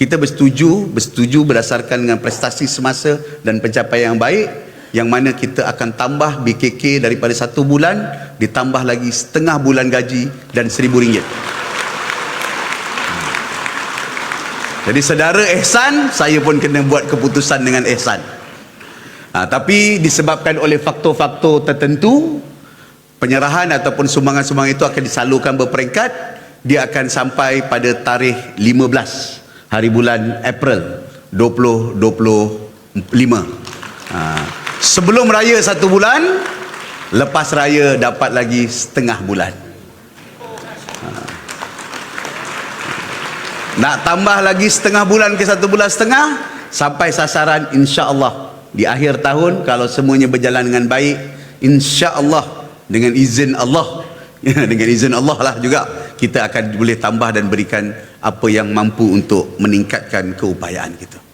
kita bersetuju, bersetuju berdasarkan dengan prestasi semasa dan pencapaian yang baik yang mana kita akan tambah BKK daripada satu bulan ditambah lagi setengah bulan gaji dan seribu ringgit. Jadi saudara Ehsan, saya pun kena buat keputusan dengan Ehsan. Ha, tapi disebabkan oleh faktor-faktor tertentu, penyerahan ataupun sumbangan-sumbangan itu akan disalurkan berperingkat, dia akan sampai pada tarikh 15 hari bulan April 2025. Ha, sebelum raya satu bulan, lepas raya dapat lagi setengah bulan. Nak tambah lagi setengah bulan ke satu bulan setengah sampai sasaran insya-Allah di akhir tahun kalau semuanya berjalan dengan baik insya-Allah dengan izin Allah dengan izin Allah lah juga kita akan boleh tambah dan berikan apa yang mampu untuk meningkatkan keupayaan kita.